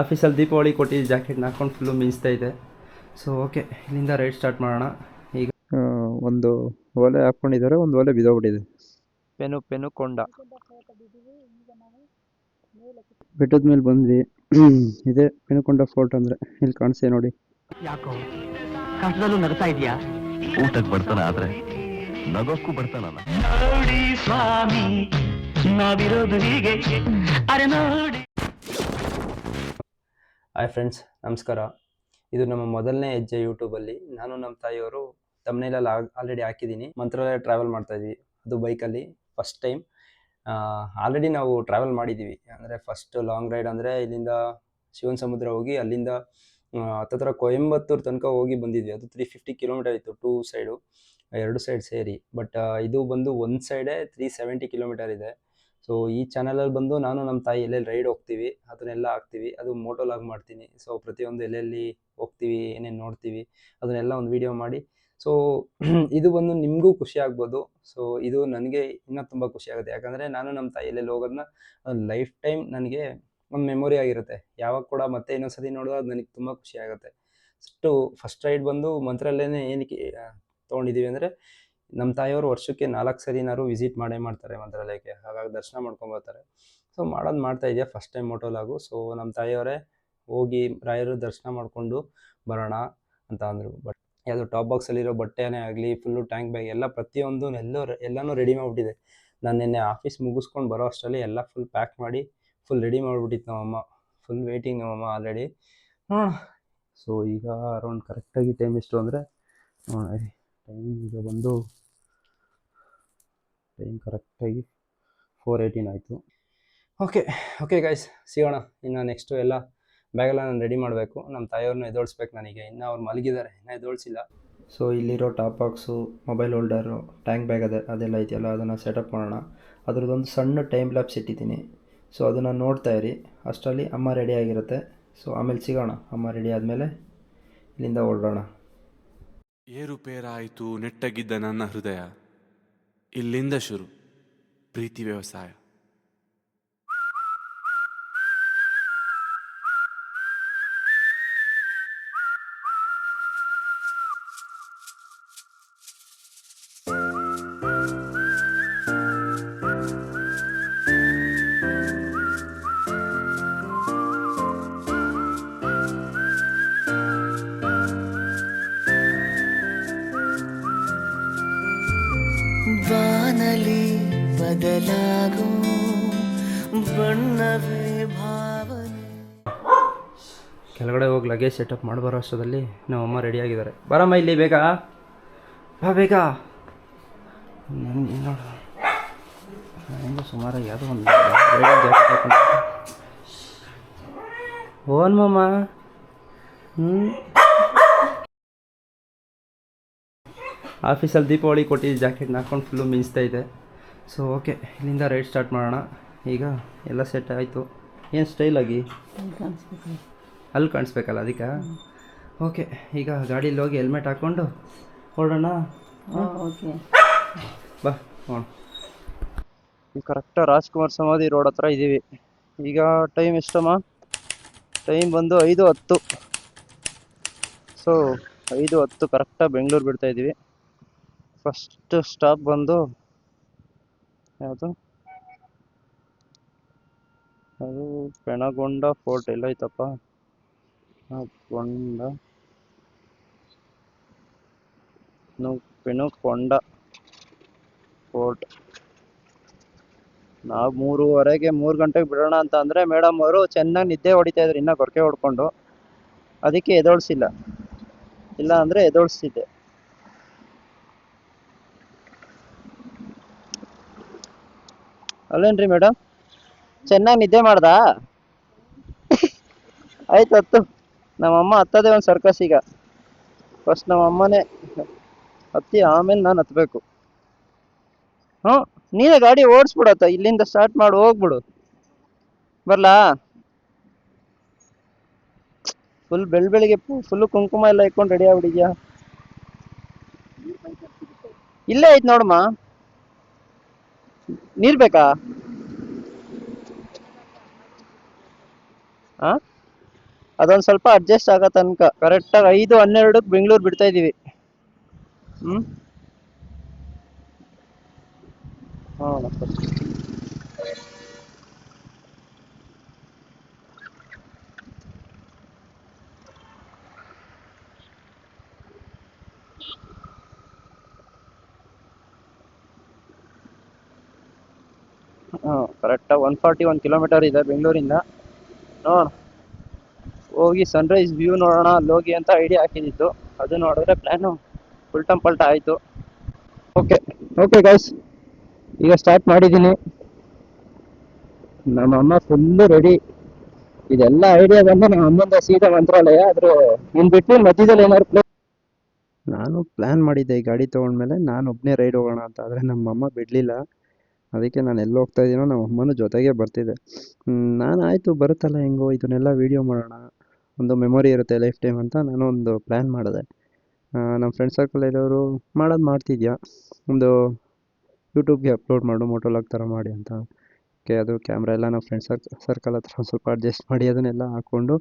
ಆಫೀಸಲ್ಲಿ ದೀಪಾವಳಿ ಕೊಟ್ಟಿದ್ದು ಜಾಕೆಟ್ನ ಹಾಕೊಂಡು ಫುಲ್ಲು ಮಿಂಚ್ತಾ ಇದೆ. ಸೊ ಓಕೆ ಇಲ್ಲಿಂದ ರೈಡ್ ಸ್ಟಾರ್ಟ್ ಮಾಡೋಣ. ಈಗ ಒಂದು ಒಲೆ ಹಾಕ್ಕೊಂಡಿದ್ದಾರೆ ಒಂದು ಒಲೆ ಬಿದ್ದೋಗ್ಬಿಟ್ಟಿದೆ. ಪೆನು ಪೆನು ಕೊಂಡ. ಬೆಟ್ಟದ ಮೇಲೆ ಬಂದ್ವಿ. ಇದೆ ಪೆನುಕೊಂಡ ಫೋರ್ಟ್ ಅಂದರೆ ಇಲ್ಲಿ ಕಾಣಿಸ್ತೇ ನೋಡಿ. ಯಾಕೋ? ಕಷ್ಟದಲ್ಲೂ ನಗ್ತಾ ಇದೆಯಾ? ಊಟಕ್ಕೆ ಬರ್ತಾನ ಆದ್ರೆ ನಗೋಕ್ಕೂ ಬರ್ತಾನಲ್ಲ. ನೋಡಿ ಸ್ವಾಮಿ ನಾವಿರೋದು ಹೀಗೆ. ಅರೆ ನೋಡಿ. ಹಾಯ್ ಫ್ರೆಂಡ್ಸ್, ನಮಸ್ಕಾರ. ಇದು ನಮ್ಮ ಮೊದಲನೇ ಹೆಜ್ಜೆ ಯೂಟ್ಯೂಬಲ್ಲಿ ನಾನು ನಮ್ಮ ತಾಯಿಯವರು ತಮ್ಮನೇಲಲ್ಲಿ ಆಲ್ರೆಡಿ ಹಾಕಿದ್ದೀನಿ. ಮಂತ್ರಾಲಯ ಟ್ರಾವೆಲ್ ಮಾಡ್ತಾ ಇದ್ವಿ. ಅದು ಬೈಕಲ್ಲಿ ಫಸ್ಟ್ ಟೈಮ್ ಆಲ್ರೆಡಿ ನಾವು ಟ್ರಾವೆಲ್ ಮಾಡಿದ್ದೀವಿ. ಅಂದರೆ ಫಸ್ಟ್ ಲಾಂಗ್ ರೈಡ್ ಅಂದರೆ ಇಲ್ಲಿಂದ ಶಿವನ ಸಮುದ್ರ ಹೋಗಿ ಅಲ್ಲಿಂದ ಹತ್ತತ್ರ ಕೊಯಂಬತ್ತೂರು ತನಕ ಹೋಗಿ ಬಂದಿದ್ವಿ. ಅದು ತ್ರೀ ಫಿಫ್ಟಿ ಕಿಲೋಮೀಟರ್ ಇತ್ತು ಟೂ ಸೈಡು ಎರಡು ಸೈಡ್ ಸೇರಿ. ಬಟ್ ಇದು ಬಂದು ಒಂದು ಸೈಡೇ ತ್ರೀ ಸೆವೆಂಟಿ ಕಿಲೋಮೀಟರ್ ಇದೆ. ಸೊ ಈ ಚಾನಲಲ್ಲಿ ಬಂದು ನಾನು ನಮ್ಮ ತಾಯಿ ಎಲ್ಲೆಲ್ಲಿ ರೈಡ್ ಹೋಗ್ತೀವಿ, ಅದನ್ನೆಲ್ಲ ಹಾಕ್ತೀವಿ. ಅದು ಮೋಟೋಲಾಗ್ ಮಾಡ್ತೀನಿ. ಸೊ ಪ್ರತಿಯೊಂದು ಎಲ್ಲೆಲ್ಲಿ ಹೋಗ್ತೀವಿ, ಏನೇನು ನೋಡ್ತೀವಿ, ಅದನ್ನೆಲ್ಲ ಒಂದು ವಿಡಿಯೋ ಮಾಡಿ. ಸೊ ಇದು ಬಂದು ನಿಮಗೂ ಖುಷಿ ಆಗ್ಬೋದು. ಸೊ ಇದು ನನಗೆ ಇನ್ನೂ ತುಂಬ ಖುಷಿ ಆಗುತ್ತೆ. ಯಾಕಂದರೆ ನಾನು ನಮ್ಮ ತಾಯಿ ಎಲ್ಲೆಲ್ಲಿ ಹೋಗೋದನ್ನ ಲೈಫ್ ಟೈಮ್ ನನಗೆ ಒಂದು ಮೆಮೊರಿ ಆಗಿರುತ್ತೆ. ಯಾವಾಗ ಕೂಡ ಮತ್ತೆ ಇನ್ನೊಂದ್ಸತಿ ನೋಡೋದು ಅದು ನನಗೆ ತುಂಬ ಖುಷಿ ಆಗುತ್ತೆ. ಅಷ್ಟು ಫಸ್ಟ್ ರೈಡ್ ಬಂದು ಮಂತ್ರಾಲಯನೇ ಏನಕ್ಕೆ ತೊಗೊಂಡಿದ್ದೀವಿ ಅಂದರೆ ನಮ್ಮ ತಾಯಿಯವರು ವರ್ಷಕ್ಕೆ ನಾಲ್ಕು ಸರಿನಾರು ವಿಸಿಟ್ ಮಾಡೇ ಮಾಡ್ತಾರೆ ಮಂತ್ರಾಲಯಕ್ಕೆ ಹಾಗಾಗಿ ದರ್ಶನ ಮಾಡ್ಕೊಂಬರ್ತಾರೆ ಸೊ ಮಾಡೋದು ಮಾಡ್ತಾ ಇದೆಯಾ? ಫಸ್ಟ್ ಟೈಮ್ ಮೋಟೋಲಾಗು ಸೊ ನಮ್ಮ ತಾಯಿಯವರೇ ಹೋಗಿ ರಾಯರು ದರ್ಶನ ಮಾಡಿಕೊಂಡು ಬರೋಣ ಅಂತ ಅಂದರು. ಬಟ್ ಯಾವುದು ಟಾಪ್ ಬಾಕ್ಸಲ್ಲಿರೋ ಬಟ್ಟೆನೇ ಆಗಲಿ ಫುಲ್ಲು ಟ್ಯಾಂಕ್ ಬ್ಯಾಗ್ ಎಲ್ಲ ಪ್ರತಿಯೊಂದು ಎಲ್ಲೋ ಎಲ್ಲನೂ ರೆಡಿ ಮಾಡಿಬಿಟ್ಟಿದೆ. ನಾನು ನಿನ್ನೆ ಆಫೀಸ್ ಮುಗಿಸ್ಕೊಂಡು ಬರೋ ಅಷ್ಟರಲ್ಲಿ ಎಲ್ಲ ಫುಲ್ ಪ್ಯಾಕ್ ಮಾಡಿ ಫುಲ್ ರೆಡಿ ಮಾಡಿಬಿಟ್ಟಿತ್ತು ನಮ್ಮಮ್ಮ ಫುಲ್ ವೇಟಿಂಗ್ ನಮ್ಮಮ್ಮ ಆಲ್ರೆಡಿ ಹಾಂ ಸೊ ಈಗ ಅರೌಂಡ್ ಕರೆಕ್ಟಾಗಿ ಟೈಮ್ ಎಷ್ಟು ಅಂದರೆ ನೋಡಿ ಟೈಮ್ ಈಗ ಬಂದು ಟೈಮ್ ಕರೆಕ್ಟಾಗಿ ಫೋರ್ ಏಯ್ಟೀನ್ ಆಯಿತು. ಓಕೆ ಓಕೆ ಗೈಸ್ ಸಿಗೋಣ. ಇನ್ನು ನೆಕ್ಸ್ಟು ಎಲ್ಲ ಬ್ಯಾಗೆಲ್ಲ ನಾನು ರೆಡಿ ಮಾಡಬೇಕು. ನಮ್ಮ ತಾಯಿಯವ್ರನ್ನ ಎದೋಳಿಸ್ಬೇಕು ನನಗೆ. ಇನ್ನೂ ಅವ್ರು ಮಲಗಿದ್ದಾರೆ ಇನ್ನೂ ಎದೋಳಿಸಿಲ್ಲ. ಸೊ ಇಲ್ಲಿರೋ top box mobile holder tank bag ಅದೇ ಅದೆಲ್ಲ ಇದೆಯಲ್ಲ ಅದನ್ನು ಸೆಟಪ್ ಮಾಡೋಣ. ಅದ್ರದ್ದೊಂದು ಸಣ್ಣ ಟೈಮ್ ಲ್ಯಾಬ್ಸ್ ಇಟ್ಟಿದ್ದೀನಿ. ಸೊ ಅದನ್ನು ನೋಡ್ತಾ ಇರಿ. ಅಷ್ಟರಲ್ಲಿ ಅಮ್ಮ ರೆಡಿ ಆಗಿರುತ್ತೆ. ಸೊ ಆಮೇಲೆ ಸಿಗೋಣ. ಅಮ್ಮ ರೆಡಿ ಆದಮೇಲೆ ಇಲ್ಲಿಂದ ಹೊರಡೋಣ. ಏರುಪೇರಾಯಿತು ನೆಟ್ಟಗಿದ್ದ ನನ್ನ ಹೃದಯ. ಇಲ್ಲಿಂದ ಶುರು. ಪ್ರೀತಿ ವ್ಯವಸಾಯ. ಲಗೇಜ್ ಸೆಟಪ್ ಮಾಡಿ ಬರೋ ಅಷ್ಟರಲ್ಲಿ ನಮ್ಮಮ್ಮ ರೆಡಿಯಾಗಿದ್ದಾರೆ ಬರಮ್ಮ ಇಲ್ಲಿ ಬೇಗ. ಬಾ ಬೇಗ. ನೋಡು. ಸುಮಾರು ಯಾವುದೋ ಒಂದು ಓನ್ ಮಮ್ಮ ಹ್ಞೂ ಆಫೀಸಲ್ಲಿ ದೀಪಾವಳಿ ಕೊಟ್ಟಿದ್ದು ಜಾಕೆಟ್ನ ಹಾಕೊಂಡು ಫುಲ್ಲು ಮಿಂಚ್ತಾ ಇದೆ. ಸೊ ಓಕೆ ಇಲ್ಲಿಂದ ರೈಡ್ ಸ್ಟಾರ್ಟ್ ಮಾಡೋಣ. ಈಗ ಎಲ್ಲ ಸೆಟ್ ಆಯಿತು. ಏನು ಸ್ಟೈಲಾಗಿ ಅಲ್ಲಿ ಕಾಣಿಸ್ಬೇಕಲ್ಲ ಅದಕ್ಕೆ ಓಕೆ ಈಗ ಗಾಡೀಲಿ ಹೋಗಿ ಹೆಲ್ಮೆಟ್ ಹಾಕ್ಕೊಂಡು ಹೊರಡೋಣ ಓಕೆ. ಬಾ ಹೋಣ ಈಗ ಕರೆಕ್ಟಾಗಿ ರಾಜ್ಕುಮಾರ್ ಸಮಾಧಿ ರೋಡ್ ಹತ್ರ ಇದ್ದೀವಿ ಈಗ ಟೈಮ್ ಎಷ್ಟಮ್ಮ? ಟೈಮ್ ಬಂದು ಐದು ಹತ್ತು. ಸೊ ಐದು ಹತ್ತು ಕರೆಕ್ಟಾಗಿ ಬೆಂಗಳೂರು ಬಿಡ್ತಾ ಇದ್ದೀವಿ ಫಸ್ಟ್ ಸ್ಟಾಪ್ ಬಂದು ಯಾವುದು? ಅದು ಪೆಣಗೊಂಡ ಫೋರ್ಟ್ ಎಲ್ಲೈತಪ್ಪ ಕೊಂಡ ಪೆನುಕೊಂಡ ಕೋರ್ಟ್. ನಾವು ಮೂರುವರೆಗೆ ಮೂರು ಗಂಟೆಗೆ ಬಿಡೋಣ ಅಂತ ಅಂದರೆ ಮೇಡಮ್ ಅವರು ಚೆನ್ನಾಗಿ ನಿದ್ದೆ ಹೊಡಿತಾ ಇದ್ರು ಇನ್ನೂ ಕೊರಕೆ ಹೊಡ್ಕೊಂಡು. ಅದಕ್ಕೆ ಎದೋಳಿಸಿಲ್ಲ. ಇಲ್ಲ ಅಂದರೆ ಎದೋಳಿಸ್ತಿದ್ದೆ. ಅಲ್ಲೇನ್ರಿ ಮೇಡಮ್? ಚೆನ್ನಾಗಿ ನಿದ್ದೆ ಮಾಡ್ದಾ? ಆಯ್ತು ಹತ್ತು. ನಮ್ಮಮ್ಮ ಹತ್ತದೇ ಒಂದು ಸರ್ಕಸ್ ಈಗ. ಫಸ್ಟ್ ನಮ್ಮ ಅಮ್ಮನೇ ಹತ್ತಿ ಆಮೇಲೆ ನಾನು ಹತ್ತಬೇಕು ಹ್ಞೂ, ನೀನೇ ಗಾಡಿ ಓಡಿಸ್ಬಿಡತ್ತ. ಇಲ್ಲಿಂದ ಸ್ಟಾರ್ಟ್ ಮಾಡಿ, ಹೋಗ್ಬಿಡು. ಬರ್ಲಾ? ಫುಲ್ ಬೆಳ್ ಬೆಳಿಗ್ಗೆ ಫುಲ್ ಕುಂಕುಮ ಎಲ್ಲ ಇಟ್ಕೊಂಡು ರೆಡಿ ಆಗ್ಬಿಡಿದ್ಯಾ ಇಲ್ಲೇ ಐತ್ ನೋಡಮ್ಮ. ನೀರ್ ಬೇಕಾ ಆ? ಅದೊಂದು ಸ್ವಲ್ಪ ಅಡ್ಜಸ್ಟ್ ಆಗೋ ತನಕ. ಕರೆಕ್ಟಾಗಿ ಐದು ಹನ್ನೆರಡಕ್ಕೆ ಬೆಂಗಳೂರು ಬಿಡ್ತಾ ಇದ್ದೀವಿ ಹ್ಞೂ ಹಾಂ ಹಾಂ ಕರೆಕ್ಟಾಗಿ ಒನ್ ಫಾರ್ಟಿ ಒನ್ ಕಿಲೋಮೀಟರ್ ಇದೆ ಬೆಂಗಳೂರಿಂದ. ನೋಡೋಣ. ಹೋಗಿ ಸನ್ರೈಸ್ ವ್ಯೂ ನೋಡೋಣ ಅಲ್ಲಿ ಹೋಗಿ ಅಂತ ಐಡಿಯಾ ಹಾಕಿದ್ದಿತ್ತು ಅದು ನೋಡಿದ್ರೆ ಪ್ಲ್ಯಾನು ಉಲ್ಟಂ ಪಲ್ಟ ಆಯಿತು. ಓಕೆ ಓಕೆ ಗೈಸ್ ಈಗ ಸ್ಟಾರ್ಟ್ ಮಾಡಿದ್ದೀನಿ. ನಮ್ಮ ಅಮ್ಮ ಫುಲ್ಲು ರೆಡಿ ಇದೆಲ್ಲ ಐಡಿಯಾ ಬಂದು ನಮ್ಮ ಅಮ್ಮಂದ ಸೀದಾ ಮಂತ್ರಾಲಯ, ಆದ್ರೆ ಇನ್ ಬಿಟ್ಟು ಮಧ್ಯದಲ್ಲಿ ಏನಾದ್ರು ಪ್ಲೇ ನಾನು ಪ್ಲ್ಯಾನ್ ಮಾಡಿದ್ದೆ, ಈ ಗಾಡಿ ತೊಗೊಂಡ್ಮೇಲೆ ನಾನು ಒಬ್ಬನೇ ರೈಡ್ ಹೋಗೋಣ ಅಂತ, ಆದರೆ ನಮ್ಮ ಅಮ್ಮ ಬಿಡಲಿಲ್ಲ. ಅದಕ್ಕೆ ನಾನು ಎಲ್ಲಿ ಹೋಗ್ತಾ ಇದ್ದೀನೋ ನಮ್ಮ ಅಮ್ಮನೂ ಜೊತೆಗೆ ಬರ್ತಿದ್ದೆ ನಾನು ಆಯಿತು, ಬರುತ್ತಲ್ಲ ಹೆಂಗೋ, ಇದನ್ನೆಲ್ಲ ವೀಡಿಯೋ ಮಾಡೋಣ. ಒಂದು ಮೆಮೊರಿ ಇರುತ್ತೆ ಲೈಫ್ ಟೈಮ್ ಅಂತ ನಾನು ಒಂದು ಪ್ಲ್ಯಾನ್ ಮಾಡಿದೆ. ನಮ್ಮ ಫ್ರೆಂಡ್ ಸರ್ಕಲ್ ಇರೋರು ಮಾಡೋದು ಮಾಡ್ತಿದ್ಯಾ? ಒಂದು ಯೂಟ್ಯೂಬ್ಗೆ ಅಪ್ಲೋಡ್ ಮಾಡು ಮೋಟೋಲಾಗ್ ಥರ ಮಾಡಿ ಅಂತ. ಓಕೆ ಅದು ಕ್ಯಾಮ್ರಾ ಎಲ್ಲ ನಮ್ಮ ಫ್ರೆಂಡ್ ಸರ್ಕ್ ಸರ್ಕಲ್ ಹತ್ರ ಒಂದು ಸ್ವಲ್ಪ ಅಡ್ಜಸ್ಟ್ ಮಾಡಿ ಅದನ್ನೆಲ್ಲ ಹಾಕ್ಕೊಂಡು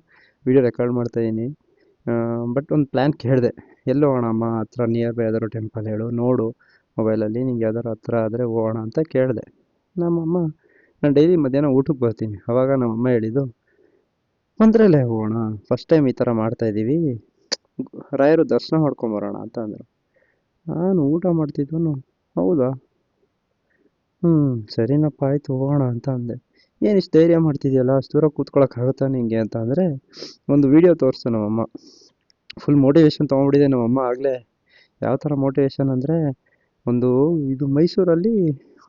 ವೀಡಿಯೋ ರೆಕಾರ್ಡ್ ಮಾಡ್ತಾಯಿದ್ದೀನಿ ಬಟ್ ಒಂದು ಪ್ಲ್ಯಾನ್ ಕೇಳಿದೆ. ಎಲ್ಲೋ ಹೋಗೋಣ ಅಮ್ಮ ಹತ್ರ ನಿಯರ್ ಬೈ ಯಾವ್ದಾದ್ರು ಟೆಂಪಲ್ ಹೇಳು, ನೋಡು ಮೊಬೈಲಲ್ಲಿ ನಿಂಗೆ ಯಾವ್ದಾರು ಹತ್ರ ಆದರೆ ಹೋಗೋಣ ಅಂತ ಕೇಳಿದೆ. ನಮ್ಮಮ್ಮ, ನಾನು ಡೈಲಿ ಮಧ್ಯಾಹ್ನ ಊಟಕ್ಕೆ ಬರ್ತೀನಿ. ಅವಾಗ ನಮ್ಮಮ್ಮ ಹೇಳಿದ್ದು ಮಂತ್ರಾಲಯ ಹೋಗೋಣ. ಫಸ್ಟ್ ಟೈಮ್ ಈ ಥರ ಮಾಡ್ತಾಯಿದ್ದೀವಿ ರಾಯರು ದರ್ಶನ ಮಾಡ್ಕೊಂಬರೋಣ ಅಂತ ಅಂದರು. ನಾನು ಊಟ ಮಾಡ್ತಿದ್ವನು. ಹೌದಾ? ಹ್ಞೂ ಸರಿನಪ್ಪ, ಆಯಿತು, ಹೋಗೋಣ ಅಂತ ಅಂದೆ. ಏನು ಇಷ್ಟು ಧೈರ್ಯ ಮಾಡ್ತಿದ್ಯಲ್ಲ? ಅಷ್ಟು ದೂರ ಕೂತ್ಕೊಳ್ಳೋಕ್ಕಾಗುತ್ತಾ ನಿಂಗೆ ಅಂತ ಅಂದರೆ, ಒಂದು ವಿಡಿಯೋ ತೋರಿಸ್ತು ನಮ್ಮಮ್ಮ. ಫುಲ್ ಮೋಟಿವೇಶನ್ ತೊಗೊಂಡ್ಬಿಟ್ಟಿದೆ ನಮ್ಮಮ್ಮ ಆಗಲೇ. ಯಾವ ಥರ ಮೋಟಿವೇಶನ್ ಅಂದರೆ, ಒಂದು, ಇದು ಮೈಸೂರಲ್ಲಿ,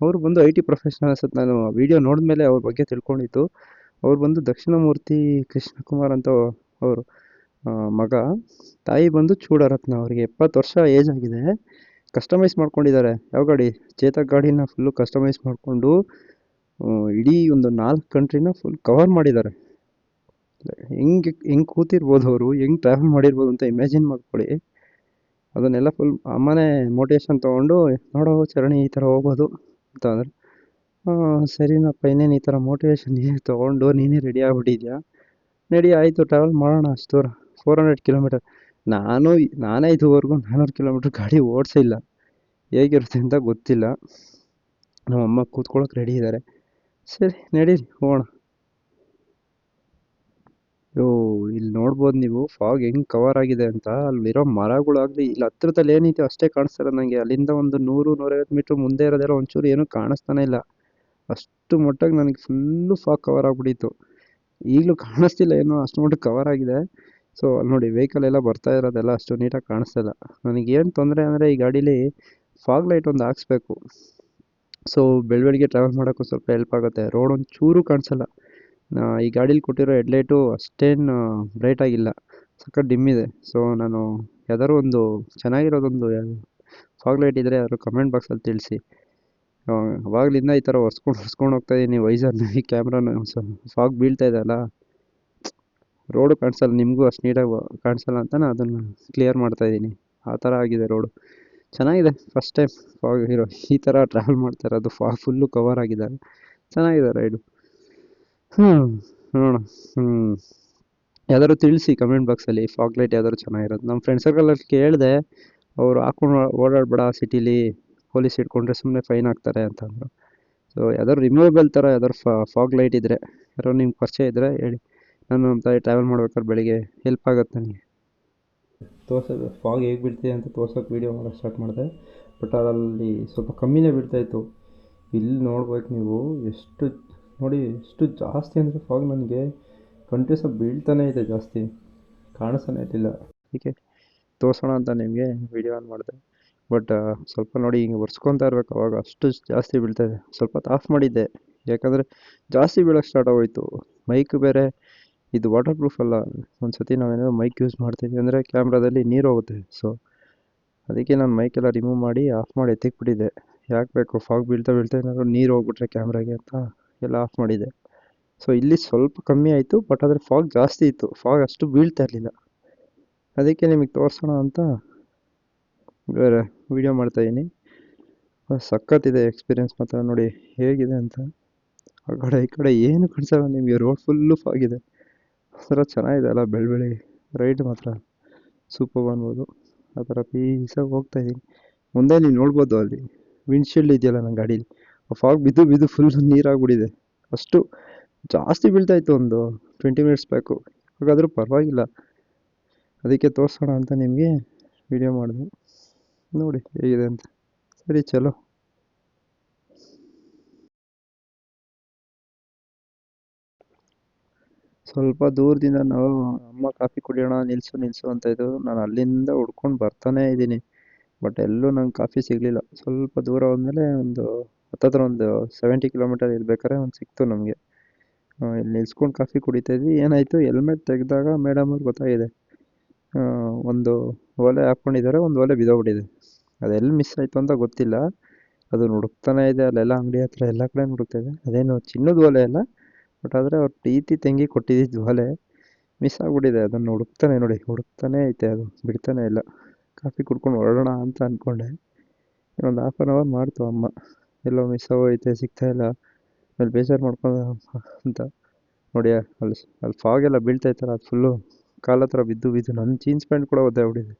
ಅವ್ರು ಬಂದು ಐ ಟಿ ಪ್ರೊಫೆಷನಲ್ ಅನ್ಸುತ್ತೆ ನಾನು ವೀಡಿಯೋ ನೋಡಿದ್ಮೇಲೆ ಅವ್ರ ಬಗ್ಗೆ ತಿಳ್ಕೊಂಡಿದ್ದು. ಅವ್ರು ಬಂದು ದಕ್ಷಿಣಮೂರ್ತಿ ಕೃಷ್ಣಕುಮಾರ್ ಅಂತ ಅವರು ಮಗ. ತಾಯಿ ಬಂದು ಚೂಡರತ್ನ ಅವರಿಗೆ. ಎಪ್ಪತ್ತು ವರ್ಷ ಏಜ್ ಆಗಿದೆ. ಕಸ್ಟಮೈಸ್ ಮಾಡ್ಕೊಂಡಿದ್ದಾರೆ. ಯಾವ ಗಾಡಿ? ಚೇತಕ್ ಗಾಡಿನ ಫುಲ್ಲು ಕಸ್ಟಮೈಸ್ ಮಾಡಿಕೊಂಡು ಇಡೀ ಒಂದು ನಾಲ್ಕು ಕಂಟ್ರಿನ ಫುಲ್ ಕವರ್ ಮಾಡಿದ್ದಾರೆ. ಹೆಂಗೆ ಹೆಂಗೆ ಕೂತಿರ್ಬೋದು ಅವರು? ಹೆಂಗೆ ಟ್ರಾವೆಲ್ ಮಾಡಿರ್ಬೋದು ಅಂತ ಇಮ್ಯಾಜಿನ್ ಮಾಡ್ಕೊಳ್ಳಿ. ಅದನ್ನೆಲ್ಲ ಫುಲ್ ಅಮ್ಮನೇ ಮೋಟಿವೇಶನ್ ತೊಗೊಂಡು, ನೋಡೋ, ಚರಣಿ ಈ ಥರ ಹೋಗ್ಬೋದು ಅಂತ ಅಂದ್ರೆ ಸರಿನಪ್ಪ. ಇನ್ನೇನು ಈ ಥರ ಮೋಟಿವೇಶನ್ ನೀನೇ ತೊಗೊಂಡು ನೀನೇ ರೆಡಿ ಆಗಿಬಿಟ್ಟಿದ್ಯಾ? ನಡಿ, ಆಯಿತು. ಟ್ರಾವೆಲ್ ಮಾಡೋಣ ಅಷ್ಟು ದೂರ ಫೋರ್ ಹಂಡ್ರೆಡ್ ಕಿಲೋಮೀಟರ್ ನಾನು ನಾನೇ ಇದುವರೆಗೂ ನಾನ್ನೂರು ಕಿಲೋಮೀಟ್ರ್ ಗಾಡಿ ಓಡಿಸಿಲ್ಲ ಹೇಗಿರುತ್ತೆ ಅಂತ ಗೊತ್ತಿಲ್ಲ. ನಮ್ಮಮ್ಮ ಕೂತ್ಕೊಳ್ಳೋಕೆ ರೆಡಿ ಇದ್ದಾರೆ ಸರಿ, ನಡೀರಿ, ಹೋಗೋಣ. ಯೋ, ಇಲ್ಲಿ ನೋಡ್ಬೋದು ನೀವು ಫಾಗ್ ಹೆಂಗೆ ಕವರ್ ಆಗಿದೆ ಅಂತ. ಅಲ್ಲಿರೋ ಮರಗಳಾಗಲಿ ಇಲ್ಲಿ ಹತ್ರದಲ್ಲಿ ಏನೈತೆ ಅಷ್ಟೇ ಕಾಣಿಸ್ತಾರೆ ನನಗೆ ಅಲ್ಲಿಂದ ಒಂದು ನೂರು, ನೂರೈವತ್ತು ಮೀಟ್ರ್ ಮುಂದೆ ಇರೋದೆಲ್ಲ ಒಂಚೂರು ಏನೂ ಕಾಣಿಸ್ತಾನೆ ಇಲ್ಲ. ಅಷ್ಟು ಮಟ್ಟಿಗೆ ನನಗೆ ಫುಲ್ಲು ಫಾಗ್ ಕವರ್ ಆಗಿಬಿಟ್ಟಿತ್ತು. ಈಗಲೂ ಕಾಣಿಸ್ತಿಲ್ಲ ಏನೋ, ಅಷ್ಟು ಮಟ್ಟಕ್ಕೆ ಕವರ್ ಆಗಿದೆ. ಸೊ ಅಲ್ಲಿ ನೋಡಿ ವೆಹಿಕಲ್ ಎಲ್ಲ ಬರ್ತಾ ಇರೋದೆಲ್ಲ ಅಷ್ಟು ನೀಟಾಗಿ ಕಾಣಿಸ್ತಿಲ್ಲ ನನಗೇನು ತೊಂದರೆ ಅಂದರೆ, ಈ ಗಾಡೀಲಿ ಫಾಗ್ ಲೈಟ್ ಒಂದು ಹಾಕ್ಸ್ಬೇಕು. ಸೊ ಬೆಳ ಬೆಳಿಗ್ಗೆ ಟ್ರಾವೆಲ್ ಮಾಡೋಕ್ಕೂ ಸ್ವಲ್ಪ ಹೆಲ್ಪ್ ಆಗುತ್ತೆ. ರೋಡ್ ಒಂದು ಚೂರು ಕಾಣಿಸಲ್ಲ ಈ ಗಾಡೀಲಿ ಕೊಟ್ಟಿರೋ ಹೆಡ್ಲೈಟು ಅಷ್ಟೇನು ಬ್ರೈಟಾಗಿಲ್ಲ ಸಖತ್ ಡಿಮ್ ಇದೆ. ಸೊ ನಾನು ಯಾವ್ದಾದ್ರು ಒಂದು ಚೆನ್ನಾಗಿರೋದೊಂದು ಫಾಗ್ ಲೈಟ್ ಇದ್ದರೆ ಯಾರು ಕಮೆಂಟ್ ಬಾಕ್ಸಲ್ಲಿ ತಿಳಿಸಿ. ಅವಾಗಲಿಂದ ಈ ಥರ ಒರ್ಸ್ಕೊಂಡು ಒರ್ಸ್ಕೊಂಡು ಹೋಗ್ತಾ ಇದ್ದೀನಿ ವೈಸರ್ನ ಈ ಕ್ಯಾಮ್ರಾನ ಫಾಗ್ ಬೀಳ್ತಾ ಇದೆ ಅಲ್ಲ? ರೋಡು ಕಾಣಿಸಲ್ಲ, ನಿಮಗೂ ಅಷ್ಟು ನೀಟಾಗಿ ಕಾಣಿಸಲ್ಲ ಅಂತ ನಾನು ಅದನ್ನು ಕ್ಲಿಯರ್ ಮಾಡ್ತಾಯಿದ್ದೀನಿ ಆ ಥರ ಆಗಿದೆ ರೋಡು ಚೆನ್ನಾಗಿದೆ ಫಸ್ಟ್ ಟೈಮ್ ಫಾಗ್ ಇರೋ, ಈ ಥರ ಟ್ರಾವೆಲ್ ಮಾಡ್ತಾರೆ ಅದು ಫಾಗ್ ಫುಲ್ಲು ಕವರ್ ಆಗಿದ್ದಾರೆ. ಚೆನ್ನಾಗಿದೆ ರೈಡು ಹ್ಞೂ ನೋಡೋಣ ಹ್ಞೂ ಯಾವ್ದಾದ್ರು ತಿಳಿಸಿ ಕಮೆಂಟ್ ಬಾಕ್ಸಲ್ಲಿ ಫಾಗ್ ಲೈಟ್ ಯಾವ್ದಾದ್ರು ಚೆನ್ನಾಗಿರೋದು. ನಮ್ಮ ಫ್ರೆಂಡ್ ಸರ್ಕಲಲ್ಲಿ ಕೇಳಿದೆ, ಅವರು ಹಾಕೊಂಡು ಓಡಾಡಬೇಡ ಸಿಟಿಲಿ ಪೊಲೀಸ್ ಇಟ್ಕೊಂಡ್ರೆ ಸುಮ್ಮನೆ ಫೈನ್ ಹಾಕ್ತಾರೆ ಅಂತ ಅಂದರು. ಸೊ ಯಾವ್ದಾದ್ರು ರಿಮೂವೇಬಲ್ ಥರ ಯಾವ್ದಾದ್ರು ಫಾಗ್ ಲೈಟ್ ಇದ್ದರೆ ಯಾರೋ ನಿಮ್ಗೆ ಪರಿಚಯ ಇದ್ದರೆ ಹೇಳಿ. ನಾನು ನಮ್ಮ ತಾಯಿ ಟ್ರಾವೆಲ್ ಮಾಡ್ಬೇಕಾದ್ರೆ ಬೆಳಿಗ್ಗೆ ಹೆಲ್ಪ್ ಆಗುತ್ತೆ ನನಗೆ. ತೋರ್ಸೋದು ಫಾಗ್ ಹೇಗೆ ಬೀಳ್ತಿದೆ ಅಂತ ತೋರ್ಸೋಕೆ ವೀಡಿಯೋ ಮಾಡೋಕ್ಕೆ ಸ್ಟಾರ್ಟ್ ಮಾಡಿದೆ. ಬಟ್ ಅದರಲ್ಲಿ ಸ್ವಲ್ಪ ಕಮ್ಮಿನೇ ಬೀಳ್ತಾಯಿತ್ತು ಇಲ್ಲಿ ನೋಡ್ಬೇಕು ನೀವು ಎಷ್ಟು ನೋಡಿ ಎಷ್ಟು ಜಾಸ್ತಿ ಅಂದರೆ ಫಾಗ್ ನನಗೆ ಕಂಟಿನ್ಯೂಸ್ ಬೀಳ್ತಾನೆ ಇದೆ ಜಾಸ್ತಿ. ಕಾಣಿಸ್ತಾನೆ ಇರಲಿಲ್ಲ. ಅದಕ್ಕೆ ತೋರಿಸೋಣ ಅಂತ ನಿಮಗೆ ವೀಡಿಯೋ ಆನ್ ಮಾಡಿದೆ. ಬಟ್ ಸ್ವಲ್ಪ ನೋಡಿ ಹಿಂಗೆ ಒರೆಸ್ಕೊತಾ ಇರ್ಬೇಕು ಅವಾಗ ಅಷ್ಟು ಜಾಸ್ತಿ ಬೀಳ್ತಾಯಿದೆ. ಸ್ವಲ್ಪ ಹೊತ್ತು ಆಫ್ ಮಾಡಿದ್ದೆ. ಯಾಕಂದರೆ ಜಾಸ್ತಿ ಬೀಳಕ್ಕೆ ಸ್ಟಾರ್ಟ್ ಆಗೋಯ್ತು. ಮೈಕ್ ಬೇರೆ, ಇದು ವಾಟರ್ ಪ್ರೂಫ್ ಅಲ್ಲ. ಒಂದು ಸತಿ ನಾವೇನಾದ್ರು ಮೈಕ್ ಯೂಸ್ ಮಾಡ್ತೀವಿ ಅಂದರೆ ಕ್ಯಾಮ್ರಾದಲ್ಲಿ ನೀರು ಹೋಗುತ್ತೆ. ಸೊ ಅದಕ್ಕೆ ನಾನು ಮೈಕೆಲ್ಲ ರಿಮೂವ್ ಮಾಡಿ ಆಫ್ ಮಾಡಿ ಎತ್ತಿಕ್ಬಿಟ್ಟಿದ್ದೆ. ಯಾಕೆ ಬೇಕು? ಫಾಗ್ ಬೀಳ್ತಾ ಬೀಳ್ತಾ ಏನಾದ್ರು ನೀರು ಹೋಗ್ಬಿಟ್ರೆ ಕ್ಯಾಮ್ರಾಗೆ ಅಂತ ಎಲ್ಲ ಆಫ್ ಮಾಡಿದ್ದೆ. ಸೊ ಇಲ್ಲಿ ಸ್ವಲ್ಪ ಕಮ್ಮಿ ಆಯಿತು ಬಟ್ ಆದರೆ ಫಾಗ್ ಜಾಸ್ತಿ ಇತ್ತು. ಫಾಗ್ ಅಷ್ಟು ಬೀಳ್ತಾ ಇರಲಿಲ್ಲ. ಅದಕ್ಕೆ ನಿಮಗೆ ತೋರಿಸೋಣ ಅಂತ ವೀಡಿಯೋ ಮಾಡ್ತಾಯಿದ್ದೀನಿ ಸಖತ್ತಿದೆ ಎಕ್ಸ್ಪೀರಿಯೆನ್ಸ್ ಮಾತ್ರ ನೋಡಿ ಹೇಗಿದೆ ಅಂತ. ಆ ಕಡೆ ಈ ಕಡೆ ಏನು ಕಾಣಿಸಲ್ಲ ನಿಮಗೆ ರೋಡ್ ಫುಲ್ಲು ಫಾಗಿದೆ ಒಂಥರ ಚೆನ್ನಾಗಿದೆ ಅಲ್ಲ ಬೆಳ ಬೆಳಿ ರೈಡ್ ಮಾತ್ರ ಸೂಪರ್ ಅನ್ಬೋದು. ಆ ಥರ ಪೀಸಾಗಿ ಹೋಗ್ತಾ ಇದ್ದೀನಿ ಮುಂದೆ ನೀವು ನೋಡ್ಬೋದು ಅಲ್ಲಿ. ವಿಂಡ್ಶೀಲ್ಡ್ ಇದೆಯಲ್ಲ ನನ್ನ ಗಾಡೀಲಿ. ಆ ಫಾಗ್ ಬಿದ್ದು ಬಿದ್ದು ಫುಲ್ ನೀರಾಗ್ಬಿಟ್ಟಿದೆ. ಅಷ್ಟು ಜಾಸ್ತಿ ಬೀಳ್ತಾಯಿತ್ತು ಒಂದು ಟ್ವೆಂಟಿ ಮಿನಿಟ್ಸ್ ಬ್ಯಾಕು ಹಾಗಾದರೂ ಪರವಾಗಿಲ್ಲ. ಅದಕ್ಕೆ ತೋರಿಸೋಣ ಅಂತ ನಿಮಗೆ ವಿಡಿಯೋ ಮಾಡಿದೆ. ನೋಡಿ ಹೇಗಿದೆ ಅಂತ. ಸರಿ, ಚಲೋ. ಸ್ವಲ್ಪ ದೂರದಿಂದ ನಾವು ಅಮ್ಮ ಕಾಫಿ ಕುಡಿಯೋಣ, ನಿಲ್ಸು ನಿಲ್ಸು ಅಂತ ಇದ್ರು ನಾನು ಅಲ್ಲಿಂದ ಹುಡ್ಕೊಂಡು ಬರ್ತಾನೇ ಇದ್ದೀನಿ. ಬಟ್ ಎಲ್ಲೂ ನಂಗೆ ಕಾಫಿ ಸಿಗಲಿಲ್ಲ. ಸ್ವಲ್ಪ ದೂರ ಹೋದ್ಮೇಲೆ ಒಂದು ಹತ್ತತ್ರ ಒಂದು ಸೆವೆಂಟಿ ಕಿಲೋಮೀಟರ್ ಇರ್ಬೇಕಾದ್ರೆ ಒಂದು ಸಿಕ್ತು ನಮಗೆ. ಇಲ್ಲಿ ನಿಲ್ಸ್ಕೊಂಡು ಕಾಫಿ ಕುಡಿತಾ ಇದ್ವಿ. ಏನಾಯಿತು? ಹೆಲ್ಮೆಟ್ ತೆಗೆದಾಗ ಮೇಡಮ್ ಅವ್ರಿಗೆ ಗೊತ್ತಾಗಿದೆ. ಒಂದು ಓಲೆ ಹಾಕ್ಕೊಂಡಿದ್ದಾರೆ ಒಂದು ಓಲೆ ಬಿದ್ದೋಗ್ಬಿಟ್ಟಿದೆ. ಅದೆಲ್ಲಿ ಮಿಸ್ ಆಯಿತು ಅಂತ ಗೊತ್ತಿಲ್ಲ. ಅದು ಹುಡುಕ್ತಾನೆ ಇದೆ, ಅಲ್ಲೆಲ್ಲ ಅಂಗಡಿ ಹತ್ರ ಎಲ್ಲ ಕಡೆ ಹುಡುಕ್ತಾ ಇದೆ. ಅದೇನು ಚಿನ್ನದ ಒಲೆ ಅಲ್ಲ ಬಟ್ ಆದರೆ ಅವ್ರ ಪ್ರೀತಿ ತಂಗಿ ಕೊಟ್ಟಿದ್ದಿದ್ದು ಒಲೆ ಮಿಸ್ ಆಗಿಬಿಟ್ಟಿದೆ. ಅದನ್ನು ಹುಡುಕ್ತಾನೆ ನೋಡಿ ಹುಡುಕ್ತಾನೆ ಐತೆ ಅದು, ಬಿಡ್ತಾನೆ ಇಲ್ಲ. ಕಾಫಿ ಕುಡ್ಕೊಂಡು ಹೊರಡೋಣ ಅಂತ ಅಂದ್ಕೊಂಡೆ ಇನ್ನೊಂದು ಹಾಫ್ ಆನ್ ಅವರ್ ಮಾಡ್ತು ಅಮ್ಮ. ಎಲ್ಲೋ ಮಿಸ್ ಆಗೋಯ್ತೆ ಸಿಗ್ತಾ ಇಲ್ಲ. ಆಮೇಲೆ ಬೇಜಾರು ಮಾಡ್ಕೊಂಡು ಅಂತ. ನೋಡಿ ಅಲ್ಲಿ ಅಲ್ಲಿ ಫಾಗೆಲ್ಲ ಬೀಳ್ತಾ ಇತ್ತಲ್ಲ, ಅದು ಫುಲ್ಲು ಕಾಲ ಹತ್ರ ಬಿದ್ದು ಬಿದ್ದು ನನ್ನ ಜೀನ್ಸ್ ಪ್ಯಾಂಟ್ ಕೂಡ ಒದ್ದಾಗ್ಬಿಟ್ಟಿದೆ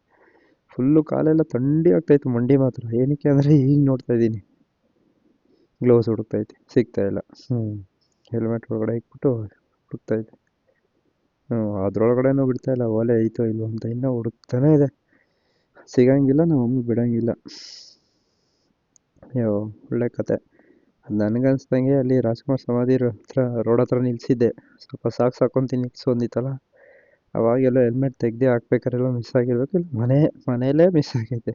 ಫುಲ್ಲು ಕಾಲೆಲ್ಲ ಥಂಡಿ ಆಗ್ತಾಯಿತ್ತು ಮಂಡಿ ಮಾತ್ರ. ಏನಕ್ಕೆ ಅಂದರೆ ಈಗ ನೋಡ್ತಾ ಇದ್ದೀನಿ. ಗ್ಲೌಸ್ ಹುಡುಕ್ತೈತೆ ಸಿಗ್ತಾ ಇಲ್ಲ. ಹ್ಞೂ ಹೆಲ್ಮೆಟ್ ಒಳಗಡೆ ಇಟ್ಬಿಟ್ಟು ಹುಡುಕ್ತೈತೆ ಹ್ಞೂ ಅದ್ರೊಳಗಡೆನೂ ಬಿಡ್ತಾ ಇಲ್ಲ. ಓಲೆ ಐತೋ ಇಲ್ವೋ ಅಂತ ಇನ್ನೂ ಹುಡುಕ್ತಾನೇ ಇದೆ. ಸಿಗಂಗಿಲ್ಲ, ನಮ್ಮ ಬಿಡೋಂಗಿಲ್ಲ. ಅಯ್ಯೋ, ಒಳ್ಳೆ ಕತೆ. ಅದು ನನಗನ್ಸ್ದಂಗೆ ಅಲ್ಲಿ ರಾಜ್ಕುಮಾರ್ ಸಮಾಧಿ ಹತ್ರ, ರೋಡ್ ಹತ್ರ ನಿಲ್ಲಿಸಿದ್ದೆ ಸ್ವಲ್ಪ ಸಾಕು ಸಾಕೊಂತೀನಿ ನಿಲ್ಸು ಅಂದಿತ್ತಲ್ಲ ಅವಾಗೆಲ್ಲ ಹೆಲ್ಮೆಟ್ ತೆಗ್ದು ಹಾಕ್ಬೇಕಾರೆಲ್ಲ ಮಿಸ್ ಆಗಿರ್ಬೇಕು. ಇಲ್ಲ, ಮನೆ, ಮನೆಯಲ್ಲೇ ಮಿಸ್ ಆಗೈತೆ.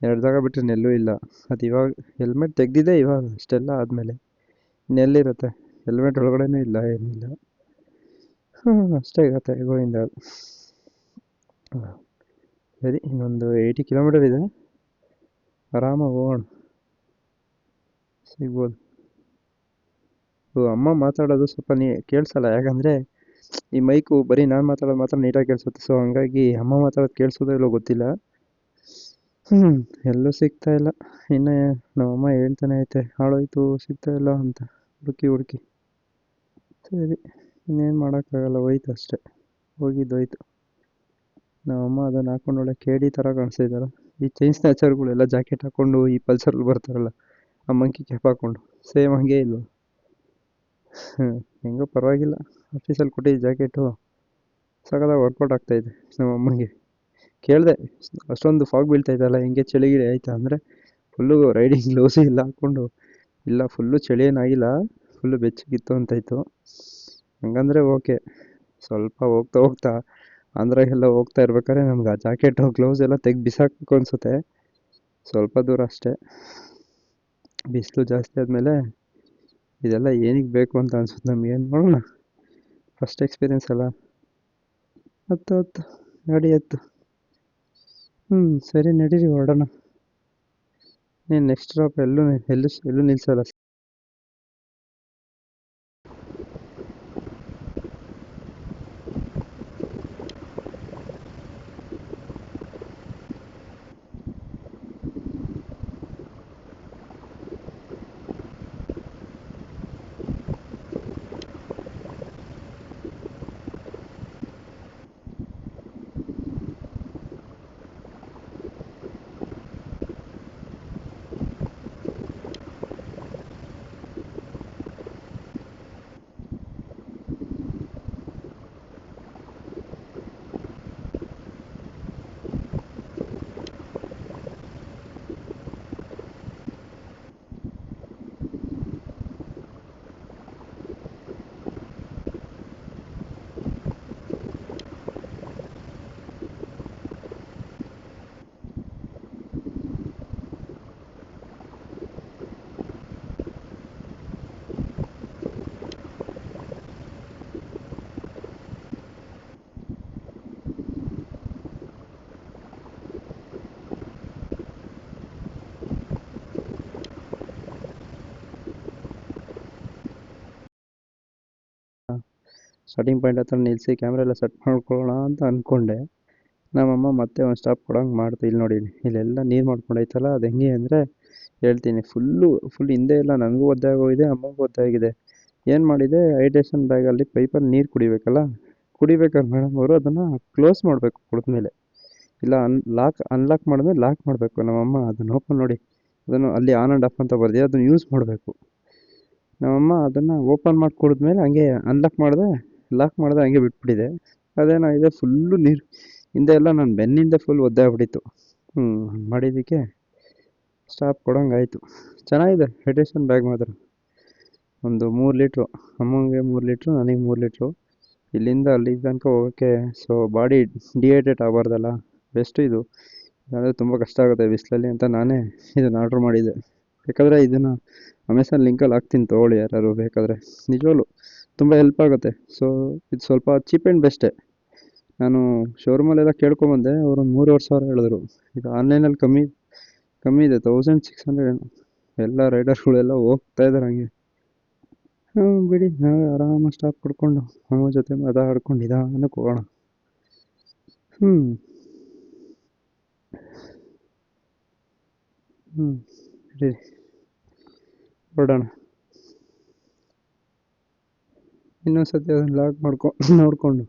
ಎರಡು ಜಾಗ ಬಿಟ್ಟರೆ ಇನ್ನೆಲ್ಲೂ ಇಲ್ಲ. ಅದು ಇವಾಗ ಹೆಲ್ಮೆಟ್ ತೆಗ್ದಿದೆ ಇವಾಗ ಅಷ್ಟೆಲ್ಲ ಆದಮೇಲೆ. ನೆಲ್ಲಿರುತ್ತೆ. ಹೆಲ್ಮೆಟ್ ಒಳಗಡೆಯೂ ಇಲ್ಲ, ಏನಿಲ್ಲ. ಹ್ಞೂ ಅಷ್ಟೇ ಇರುತ್ತೆ ಗೋವಿಂದ. ಸರಿ, ಇನ್ನೊಂದು ಏಯ್ಟಿ ಕಿಲೋಮೀಟರ್ ಇದೆ. ಆರಾಮಾಗಿ ಹೋಗೋಣ. ಸಿಗ್ಬೋದು. ಅಮ್ಮ ಮಾತಾಡೋದು ಸ್ವಲ್ಪ ನೀ ಕೇಳಿಸಲ್ಲ, ಯಾಕಂದರೆ ಈ ಮೈಕು ಬರೀ ನಾನು ಮಾತಾಡೋದು ಮಾತ್ರ ನೀಟಾಗಿ ಕೇಳಿಸುತ್ತೆ. ಸೊ ಹಂಗಾಗಿ ಅಮ್ಮ ಮಾತಾಡೋದು ಕೇಳಿಸೋದೇ ಇಲ್ಲೋ ಗೊತ್ತಿಲ್ಲ. ಹ್ಞೂ ಎಲ್ಲೂ ಸಿಗ್ತಾ ಇಲ್ಲ. ಇನ್ನು ನಮ್ಮಮ್ಮ ಹೇಳ್ತಾನೆ ಐತೆ, ಹಾಳೋಯ್ತು, ಸಿಗ್ತಾ ಇಲ್ಲ ಅಂತ. ಹುಡುಕಿ ಹುಡುಕಿ. ಸರಿ, ಇನ್ನೇನು ಮಾಡೋಕ್ಕಾಗಲ್ಲ, ಹೋಯ್ತು ಅಷ್ಟೇ. ಹೋಗಿದ್ದು ಹೋಯ್ತು ನಮ್ಮಮ್ಮ ಅದನ್ನು ಹಾಕೊಂಡು ಒಳ್ಳೆ ಕೇಡಿ ಥರ ಕಾಣಿಸ್ತಿದ್ದಾರ ಈ ಚೈನ್ ಸ್ನ್ಯಾಚರ್ಗಳೆಲ್ಲ ಜಾಕೆಟ್ ಹಾಕ್ಕೊಂಡು ಈ ಪಲ್ಸರ್ಗಳು ಬರ್ತಾರಲ್ಲ, ಆ ಮಂಕಿ ಕ್ಯಾಪ್ ಹಾಕ್ಕೊಂಡು ಸೇಮ್ ಹಂಗೆ ಇಲ್ವ? ಹೆಂಗೋ ಪರವಾಗಿಲ್ಲ. ಆಫೀಸಲ್ಲಿ ಕೊಟ್ಟಿದ್ದ ಜಾಕೆಟು ಸಖತ್ತಾಗಿ ವರ್ಕೌಟ್ ಆಗ್ತಾಯಿದೆ ನಮ್ಮ ಅಮ್ಮನಿಗೆ. ಕೇಳಿದೆ, ಅಷ್ಟೊಂದು ಫಾಗ್ ಬೀಳ್ತಾಯಿದ್ದಲ್ಲ ಹೆಂಗೆ ಚಳಿ ಗಿಳಿ ಆಯಿತಾ ಅಂದರೆ ಫುಲ್ಲು ರೈಡಿಂಗ್ ಗ್ಲೌಸು ಇಲ್ಲ ಹಾಕ್ಕೊಂಡು ಇಲ್ಲ ಫುಲ್ಲು ಚಳಿ ಏನಾಗಿಲ್ಲ ಫುಲ್ಲು ಬೆಚ್ಚಗಿತ್ತು ಅಂತಾಯಿತು. ಹಂಗಂದರೆ ಓಕೆ ಸ್ವಲ್ಪ ಹೋಗ್ತಾ ಹೋಗ್ತಾ ಆಂಧ್ರಾಗೆಲ್ಲ ಹೋಗ್ತಾ ಇರ್ಬೇಕಾದ್ರೆ ನಮ್ಗೆ ಆ ಜಾಕೆಟು ಗ್ಲೌಸ್ ಎಲ್ಲ ತೆಗ್ದು ಬಿಸಾಕಬೇಕು ಅನಿಸುತ್ತೆ. ಸ್ವಲ್ಪ ದೂರ ಅಷ್ಟೇ. ಬಿಸಿಲು ಜಾಸ್ತಿ ಆದಮೇಲೆ ಇದೆಲ್ಲ ಏನಕ್ಕೆ ಬೇಕು ಅಂತ ಅನ್ಸುತ್ತೆ ನಮಗೆ? ನೋಡೋಣ ಫಸ್ಟ್ ಎಕ್ಸ್ಪೀರಿಯೆನ್ಸ್ ಅಲ್ಲ? ಹತ್ತು ಹತ್ತು ಗಾಡಿ ಹತ್ತು ಹ್ಞೂ ಸರಿ, ನಡೀರಿ ಹೊರಡೋಣ. ನೀನು ನೆಕ್ಸ್ಟ್ ಸ್ಟಾಪ್ ಎಲ್ಲೂ ನಿ- ಎಲ್ಲೂ ಸ್- ಎಲ್ಲೂ ನಿಲ್ಲಿಸಲ್ಲ ಸ್ಟಾರ್ಟಿಂಗ್ ಪಾಯಿಂಟ್ ಹತ್ರ ನಿಲ್ಲಿಸಿ ಕ್ಯಾಮ್ರಾ ಎಲ್ಲ ಸೆಟ್ ಮಾಡ್ಕೊಳ್ಳೋಣ ಅಂತ ಅಂದ್ಕೊಂಡೆ ನಮ್ಮಮ್ಮ ಮತ್ತೆ ಒಂದು ಸ್ಟಾಪ್ ಕೊಡೋಂಗೆ ಮಾಡ್ತು. ಇಲ್ಲಿ ನೋಡಿ ಇಲ್ಲಿ. ಇಲ್ಲೆಲ್ಲ ನೀರು ಮಾಡ್ಕೊಂಡೈತಲ್ಲ ಅದು ಹೆಂಗೆ ಅಂದರೆ ಹೇಳ್ತೀನಿ. ಫುಲ್ಲು ಫುಲ್ ಹಿಂದೆ ಎಲ್ಲ ನನಗೂ ಒದ್ದೆ ಆಗೋಗಿದೆ, ಅಮ್ಮಂಗೂ ಒದ್ದೆ ಏನು ಮಾಡಿದೆ ಹೈಡ್ರೇಷನ್ ಬ್ಯಾಗಲ್ಲಿ ಪೈಪಲ್ಲಿ ನೀರು ಕುಡಿಬೇಕಲ್ಲ? ಕುಡಿಬೇಕಾದ್ರೆ ಮೇಡಮ್ ಅವರು ಅದನ್ನು ಕ್ಲೋಸ್ ಮಾಡಬೇಕು ಕುಡಿದ್ಮೇಲೆ ಇಲ್ಲ ಅನ್ ಲಾಕ್ ಅನ್ಲಾಕ್ ಮಾಡಿದ್ರೆ ಲಾಕ್ ಮಾಡಬೇಕು ನಮ್ಮಮ್ಮ. ಅದನ್ನು ಓಪನ್ ನೋಡಿ. ಅದನ್ನು ಅಲ್ಲಿ ಆನ್ ಆ್ಯಂಡ್ ಆಫ್ ಅಂತ ಬರ್ದಿದೆ, ಅದನ್ನು ಯೂಸ್ ಮಾಡಬೇಕು. ನಮ್ಮಮ್ಮ ಅದನ್ನು ಓಪನ್ ಮಾಡಿ ಕುಡಿದ್ಮೇಲೆ ಹಂಗೆ ಅನ್ಲಾಕ್ ಮಾಡಿದೆ. ಲಾಕ್ ಮಾಡಿದೆ ಹಂಗೆ ಬಿಟ್ಬಿಟ್ಟಿದೆ. ಅದೇನಾಗಿದೆ? ಫುಲ್ಲು ನೀರು. ಹಿಂದೆ ಎಲ್ಲ ನನ್ನ ಬೆನ್ನಿಂದ ಫುಲ್ ಒದ್ದೆ ಆಗ್ಬಿಟ್ಟಿತ್ತು. ಹ್ಞೂ ಮಾಡಿದ್ದಕ್ಕೆ ಸ್ಟಾಪ್ ಕೊಡೋಂಗಾಯಿತು ಚೆನ್ನಾಗಿದೆ ಹೈಡ್ರೇಷನ್ ಬ್ಯಾಗ್ ಮಾತ್ರ. ಒಂದು ಮೂರು ಲೀಟ್ರು. ಅಮ್ಮಂಗೆ ಮೂರು ಲೀಟ್ರು, ನನಗೆ ಮೂರು ಲೀಟ್ರು. ಇಲ್ಲಿಂದ ಅಲ್ಲಿ ತನಕ ಹೋಗೋಕ್ಕೆ ಸೊ ಬಾಡಿ ಡಿಹೈಡ್ರೇಟ್ ಆಗಬಾರ್ದಲ್ಲ. ಬೆಸ್ಟು ಇದು. ಇಲ್ಲಾಂದರೆ ತುಂಬ ಕಷ್ಟ ಆಗುತ್ತೆ ಬಿಸಿಲಲ್ಲಿ ಅಂತ ನಾನೇ ಇದನ್ನು ಆರ್ಡ್ರ್ ಮಾಡಿದ್ದೆ. ಬೇಕಾದರೆ ಇದನ್ನು ಅಮೆಝಾನ್ ಲಿಂಕಲ್ಲಿ ಹಾಕ್ತೀನಿ ತೊಗೊಳ್ಳಿ ಯಾರಾದ್ರು ಬೇಕಾದರೆ. ನಿಜವಾಗ್ಲೂ. ತುಂಬ ಹೆಲ್ಪ್ ಆಗುತ್ತೆ. ಸೊ ಇದು ಸ್ವಲ್ಪ ಚೀಪ್ ಆ್ಯಂಡ್ ಬೆಸ್ಟೇ ನಾನು ಶೋರೂಮಲ್ಲೆಲ್ಲ ಕೇಳ್ಕೊಂಬಂದೆ, ಅವರು ಒಂದು ಮೂರುವರೆ ಸಾವಿರ ಹೇಳಿದ್ರು. ಈಗ ಆನ್ಲೈನಲ್ಲಿ ಕಮ್ಮಿ ಕಮ್ಮಿ ಇದೆ ತೌಸಂಡ್ ಸಿಕ್ಸ್ ಹಂಡ್ರೆಡ್ ಏನೋ. ಎಲ್ಲ ರೈಡರ್ಸ್ಗಳೆಲ್ಲ ಹೋಗ್ತಾ ಇದ್ದಾರೆ ಹಂಗೆ. ಹ್ಞೂ ಬಿಡಿ, ನಾವೇ ಆರಾಮಾಗಿ ಸ್ಟಾಪ್ ಕೊಡ್ಕೊಂಡು, ಅಮ್ಮ ಜೊತೆ ಮಾತಾಡ್ಕೊಂಡು ನಿಧಾನಕ್ಕೆ ಹೋಗೋಣ. ಹ್ಞೂ ಹ್ಞೂ ಸರಿ ಇನ್ನೊಂದು ಸತಿ ಅದನ್ನು ಲಾಕ್ ಮಾಡ್ಕೊ ನೋಡಿಕೊಂಡು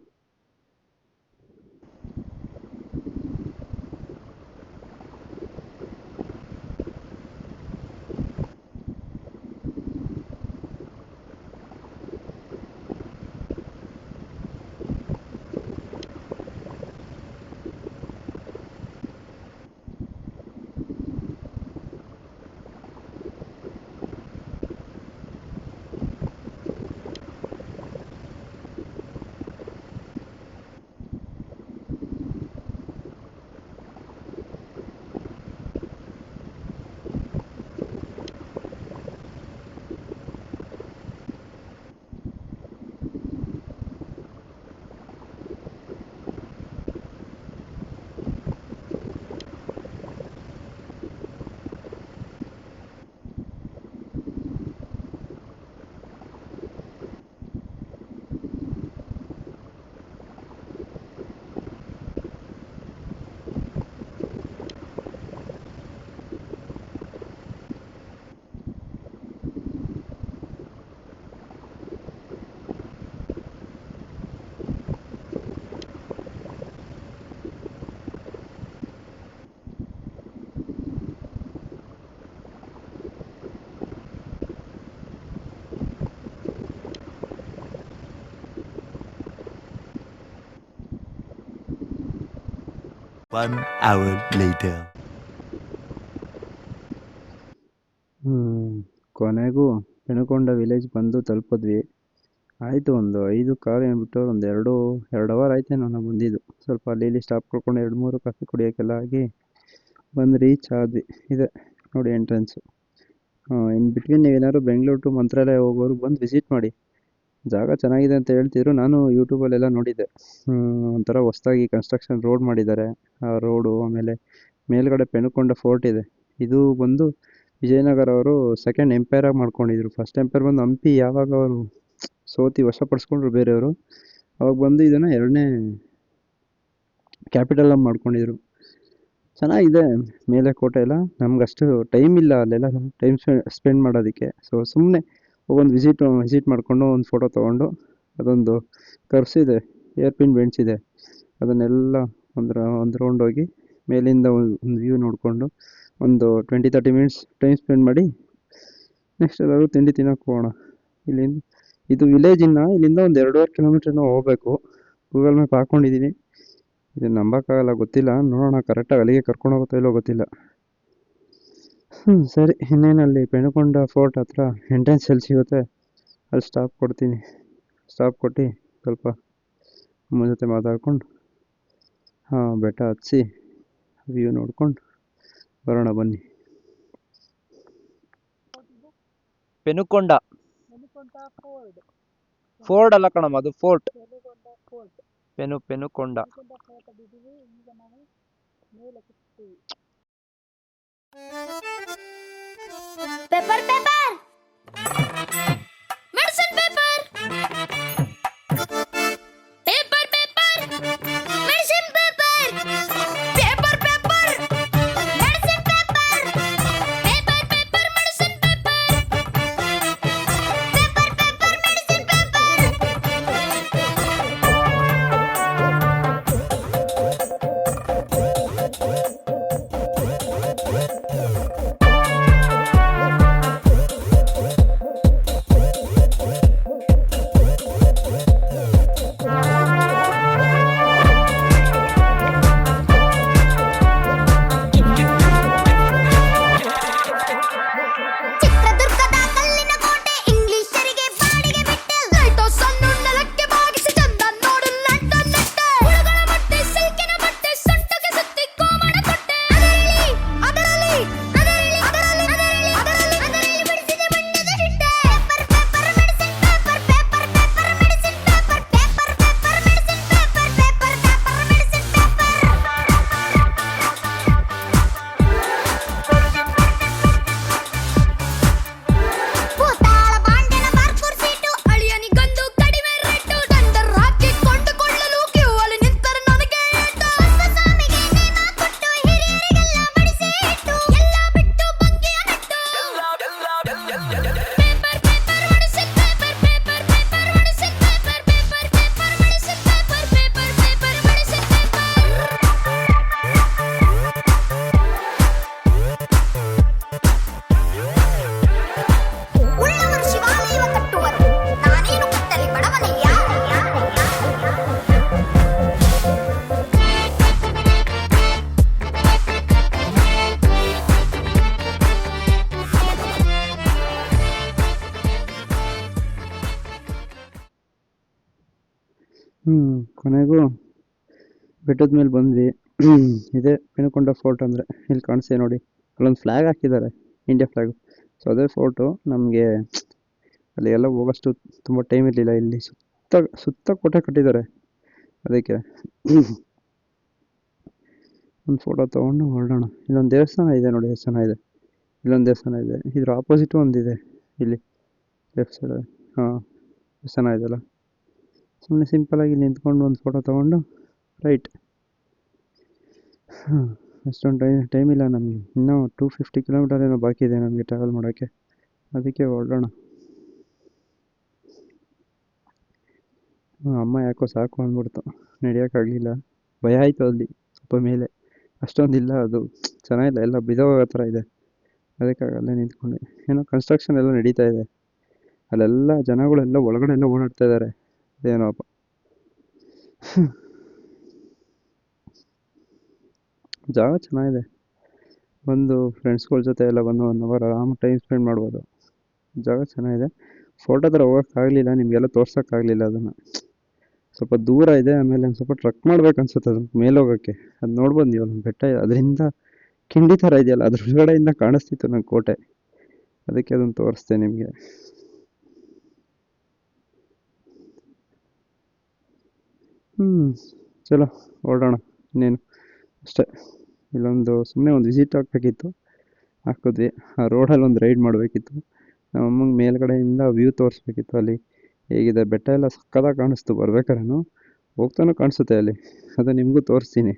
One hour later. ಕೊನೆಗೂ ಹೆಣಕೊಂಡ ವಿಲೇಜ್ ಬಂದು ತಲುಪಿದ್ವಿ. ಆಯಿತು ಒಂದು ಐದು ಕಾಲು ಏನ್ಬಿಟ್ಟು ಒಂದು ಎರಡು ಎರಡು ಅವರ್ ಆಯ್ತೇನೋ ನಾನು ಬಂದಿದ್ದು. ಸ್ವಲ್ಪ ಅಲ್ಲಿ ಇಲ್ಲಿ ಸ್ಟಾಪ್ ಕೊಡ್ಕೊಂಡು ಎರಡು, ಮೂರು ಕಾಫಿ ಕುಡಿಯೋಕ್ಕೆಲ್ಲ ಆಗಿ ಬಂದು ರೀಚ್ ಆದ್ವಿ. ಇದೆ ನೋಡಿ ಎಂಟ್ರೆನ್ಸು ಇನ್ ಬಿಟ್ವೀನ್ ನೀವೇನಾದ್ರು ಬೆಂಗಳೂರು ಟು ಮಂತ್ರಾಲಯ ಹೋಗೋರು ಬಂದು ವಿಸಿಟ್ ಮಾಡಿ. ಜಾಗ ಚೆನ್ನಾಗಿದೆ ಅಂತ ಹೇಳ್ತಿದ್ರು. ನಾನು ಯೂಟ್ಯೂಬಲ್ಲೆಲ್ಲ ನೋಡಿದ್ದೆ. ಒಂಥರ ಹೊಸ್ದಾಗಿ ಕನ್ಸ್ಟ್ರಕ್ಷನ್ ರೋಡ್ ಮಾಡಿದ್ದಾರೆ. ಆ ರೋಡು ಆಮೇಲೆ ಮೇಲ್ಗಡೆ ಪೆನುಕೊಂಡ ಫೋರ್ಟ್ ಇದೆ. ಇದು ಬಂದು ವಿಜಯನಗರ ಅವರು ಸೆಕೆಂಡ್ ಎಂಪೈರಾಗಿ ಮಾಡ್ಕೊಂಡಿದ್ರು. ಫಸ್ಟ್ ಎಂಪೈರ್ ಬಂದು ಹಂಪಿ ಯಾವಾಗ ಅವರು ಸೋತಿ ವಶಪಡಿಸ್ಕೊಂಡ್ರು ಬೇರೆಯವರು, ಅವಾಗ ಬಂದು ಇದನ್ನು ಎರಡನೇ ಕ್ಯಾಪಿಟಲ್ ಆಗಿ ಮಾಡ್ಕೊಂಡಿದ್ರು. ಚೆನ್ನಾಗಿದೆ ಮೇಲೆ ಕೋಟೆ ಎಲ್ಲ. ನಮ್ಗೆ ಅಷ್ಟು ಟೈಮ್ ಇಲ್ಲ ಅಲ್ಲೆಲ್ಲ ಟೈಮ್ ಸ್ಪೆಂಡ್ ಮಾಡೋದಕ್ಕೆ. ಸೊ ಸುಮ್ಮನೆ ಒಂದು ವಿಸಿಟ್ ವಿಸಿಟ್ ಮಾಡಿಕೊಂಡು ಒಂದು ಫೋಟೋ ತೊಗೊಂಡು ಅದೊಂದು ಕರ್ಸ್ ಇದೆ ಏರ್ ಪಿನ್ ಬೆಂಚ್ ಇದೆ. ಅದನ್ನೆಲ್ಲ ಒಂದು ಒಂದು ರೌಂಡ್ ಹೋಗಿ ಮೇಲಿಂದ ಒಂದು ವ್ಯೂ ನೋಡಿಕೊಂಡು ಒಂದು twenty thirty minutes time spend ಮಾಡಿ ನೆಕ್ಸ್ಟ್ ಎಲ್ಲರೂ ತಿಂಡಿ ತಿನ್ನೋಕೆ ಹೋಗೋಣ. ಇಲ್ಲಿಂದ, ಇದು ವಿಲೇಜಿಂದ ಇಲ್ಲಿಂದ ಒಂದು ಎರಡೂವರೆ ಕಿಲೋಮೀಟ್ರನ್ನ ಹೋಗಬೇಕು. ಗೂಗಲ್ ಮ್ಯಾಪ್ ಹಾಕ್ಕೊಂಡಿದ್ದೀನಿ ಇದು ನಂಬೋಕ್ಕಾಗಲ್ಲ, ಗೊತ್ತಿಲ್ಲ. ನೋಡೋಣ ಕರೆಕ್ಟಾಗಿ ಅಲ್ಲಿಗೆ ಕರ್ಕೊಂಡು ಹೋಗುತ್ತೋ ಇಲ್ಲೋ ಗೊತ್ತಿಲ್ಲ. ಹ್ಞೂ ಸರಿ. ಇನ್ನೇನಲ್ಲಿ ಪೆನುಕೊಂಡ ಫೋರ್ಟ್ ಹತ್ರ ಎಂಟ್ರೆನ್ಸ್ ಎಲ್ಲಿ ಸಿಗುತ್ತೆ. ಅಲ್ಲಿ ಸ್ಟಾಪ್ ಕೊಡ್ತೀನಿ. ಸ್ಟಾಪ್ ಕೊಟ್ಟು ಸ್ವಲ್ಪ ಅಮ್ಮ ಜೊತೆ ಮಾತಾಡ್ಕೊಂಡು ಹಾಂ ಬೆಟ್ಟ ಹತ್ಸಿ ವ್ಯೂ ನೋಡ್ಕೊಂಡು ಬರೋಣ ಬನ್ನಿ. ಪೆನುಕೊಂಡ ಫೋರ್ಡ್ ಅಲ್ಲ ಕಣಮ್ಮ ಅದು ಫೋರ್ಟ್ ಪೆನು ಪೆನುಕೊಂಡ De parte ಬೆಟ್ಟದ ಮೇಲೆ ಬಂದ್ವಿ. ಇದೇ ಪಿನಕೊಂಡ ಫೋರ್ಟ್ ಅಂದರೆ ಇಲ್ಲಿ ಕಾಣಿಸ್ತೀವಿ ನೋಡಿ. ಅಲ್ಲೊಂದು ಫ್ಲ್ಯಾಗ್ ಹಾಕಿದ್ದಾರೆ ಇಂಡಿಯಾ ಫ್ಲ್ಯಾಗು ಸೊ ಅದೇ ಫೋರ್ಟು ನಮಗೆ ಅಲ್ಲಿ ಎಲ್ಲ ಹೋಗೋಷ್ಟು ತುಂಬ ಟೈಮ್ ಇರಲಿಲ್ಲ. ಇಲ್ಲಿ ಸುತ್ತ ಸುತ್ತ ಕೋಟೆ ಕಟ್ಟಿದ್ದಾರೆ ಅದಕ್ಕೆ ಒಂದು ಫೋಟೋ ತೊಗೊಂಡು ಹೊರಡೋಣ. ಇಲ್ಲೊಂದು ದೇವಸ್ಥಾನ ಇದೆ ನೋಡಿ ಎಷ್ಟು ಚೆನ್ನಾಗಿದೆ ಇಲ್ಲೊಂದು ದೇವಸ್ಥಾನ ಇದೆ. ಇದ್ರ ಆಪೋಸಿಟು ಒಂದಿದೆ ಇಲ್ಲಿ. ಲೆಫ್ಟ್ ಸೈಡ್ ಹಾಂ ಎಷ್ಟು ಚೆನ್ನಾಗಿದೆಯಲ್ಲ ಸುಮ್ಮನೆ ಸಿಂಪಲಾಗಿ ನಿಂತ್ಕೊಂಡು ಒಂದು ಫೋಟೋ ತೊಗೊಂಡು ರೈಟ್ ಅಷ್ಟೊಂದು ಟೈಮ್ ಟೈಮ್ ಇಲ್ಲ ನಮಗೆ. ಇನ್ನೂ ಟೂ ಫಿಫ್ಟಿ ಕಿಲೋಮೀಟರ್ ಏನೋ ಬಾಕಿ ಇದೆ ನಮಗೆ ಟ್ರಾವೆಲ್ ಮಾಡೋಕ್ಕೆ. ಅದಕ್ಕೆ ಹೊರಡೋಣ. ಅಮ್ಮ ಯಾಕೋ ಸಾಕು ಅಂದ್ಬಿಡ್ತು. ನಡೆಯೋಕ್ಕಾಗಲಿಲ್ಲ ಭಯ ಆಯಿತು ಅಲ್ಲಿ, ಸ್ವಲ್ಪ ಮೇಲೆ. ಅಷ್ಟೊಂದಿಲ್ಲ ಅದು. ಚೆನ್ನಾಗಿಲ್ಲ, ಎಲ್ಲ ಬಿದೋಗೋ ಥರ ಇದೆ. ಅದಕ್ಕಾಗಲ್ಲೇ ನಿಂತ್ಕೊಂಡೆ. ಏನೋ ಕನ್ಸ್ಟ್ರಕ್ಷನ್ ಎಲ್ಲ ನಡೀತಾ ಇದೆ. ಅಲ್ಲೆಲ್ಲ ಜನಗಳೆಲ್ಲ ಒಳಗಡೆ ಎಲ್ಲ ಓಡಾಡ್ತಾ ಇದ್ದಾರೆ ಏನೋಪ್ಪ ಜಾಗ ಚೆನ್ನಾಗಿದೆ. ಬಂದು ಫ್ರೆಂಡ್ಸ್ಗಳ ಜೊತೆ ಎಲ್ಲ ಬಂದು ಒನ್ ಅವರ್ ಆರಾಮ್ ಟೈಮ್ ಸ್ಪೆಂಡ್ ಮಾಡ್ಬೋದು. ಜಾಗ ಚೆನ್ನಾಗಿದೆ. ಫೋಟೋ ಥರ ಹೋಗೋಕ್ಕಾಗಲಿಲ್ಲ ನಿಮಗೆಲ್ಲ ತೋರ್ಸೋಕ್ಕಾಗಲಿಲ್ಲ ಅದನ್ನು. ಸ್ವಲ್ಪ ದೂರ ಇದೆ, ಆಮೇಲೆ ಒಂದು ಸ್ವಲ್ಪ ಟ್ರಕ್ ಮಾಡ್ಬೇಕು ಅನ್ಸುತ್ತೆ ಅದು ಮೇಲೆ ಹೋಗೋಕ್ಕೆ. ಅದು ನೋಡ್ಬೋದು ನೀವು ಬೆಟ್ಟ ಅದರಿಂದ ಕಿಂಡಿ ಥರ ಇದೆಯಲ್ಲ, ಅದ್ರ ಒಳಗಡೆಯಿಂದ ಕಾಣಿಸ್ತಿತ್ತು ನನ್ನ ಕೋಟೆ. ಅದಕ್ಕೆ ಅದನ್ನು ತೋರಿಸ್ತೆ ನಿಮಗೆ. ಹ್ಞೂ ಚಲೋ ಹೊರಡೋಣ ಇನ್ನೇನು, ಅಷ್ಟೇ. ಇಲ್ಲೊಂದು ಸುಮ್ಮನೆ ಒಂದು ವಿಸಿಟ್ ಹಾಕ್ಬೇಕಿತ್ತು ಹಾಕಿದ್ವಿ ಆ ರೋಡಲ್ಲಿ ಒಂದು ರೈಡ್ ಮಾಡಬೇಕಿತ್ತು. ನಮ್ಮ ಅಮ್ಮಂಗೆ ಮೇಲ್ಗಡೆಯಿಂದ ವ್ಯೂ ತೋರಿಸ್ಬೇಕಿತ್ತು ಅಲ್ಲಿ. ಹೇಗಿದೆ? ಬೆಟ್ಟ ಎಲ್ಲ ಸಕ್ಕತ್ತಾಗಿ ಕಾಣಿಸ್ತು ಬರ್ಬೇಕಾದ್ರೂ ಹೋಗ್ತಾನೂ ಕಾಣಿಸುತ್ತೆ ಅಲ್ಲಿ. ಅದು ನಿಮಗೂ ತೋರಿಸ್ತೀನಿ.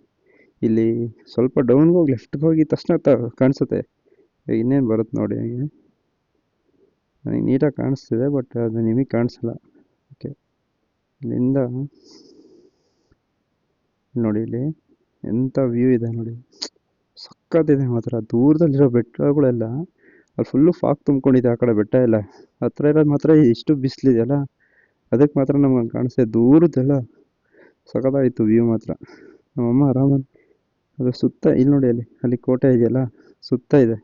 ಇಲ್ಲಿ ಸ್ವಲ್ಪ ಡೌನ್ಗೆ ಹೋಗಿ ಲೆಫ್ಟ್ಗೆ ಹೋಗಿ ತಕ್ಷಣ ತ ಕಾಣಿಸುತ್ತೆ. ಇನ್ನೇನು ಬರುತ್ತೆ ನೋಡಿ. ನನಗೆ ನನಗೆ ನೀಟಾಗಿ ಕಾಣಿಸ್ತಿದೆ ಬಟ್ ಅದು ನಿಮಗೆ ಕಾಣಿಸಲ್ಲ. ಓಕೆ ಇಲ್ಲಿಂದ ನೋಡಿ, ಇಲ್ಲಿ. ಎಂಥ ವ್ಯೂ ಇದೆ ನೋಡಿ. ಸಕ್ಕತ್ತಿದೆ ಮಾತ್ರ. ದೂರದಲ್ಲಿರೋ ಬೆಟ್ಟಗಳೆಲ್ಲ, ಅಲ್ಲಿ ಫುಲ್ಲು ಫಾಗ್ ತುಂಬ್ಕೊಂಡಿದೆ ಆ ಕಡೆ ಬೆಟ್ಟ ಎಲ್ಲ. ಹತ್ರ ಇರೋದು ಮಾತ್ರ ಇಷ್ಟು ಬಿಸಿಲಿದೆಯಲ್ಲ, ಅದಕ್ಕೆ ಮಾತ್ರ ನಮ್ಗೆ ಹಂಗೆ ಕಾಣಿಸ್ತಿದೆ. ದೂರದ್ದೆಲ್ಲ ವ್ಯೂ ಮಾತ್ರ. ನಮ್ಮಮ್ಮ ಆರಾಮಾಗಿ, ಅದು ಸುತ್ತ, ಇಲ್ಲಿ ನೋಡಿ ಅಲ್ಲಿ ಅಲ್ಲಿ ಕೋಟೆ ಇದೆಯಲ್ಲ, ಸುತ್ತ ಇದೆ.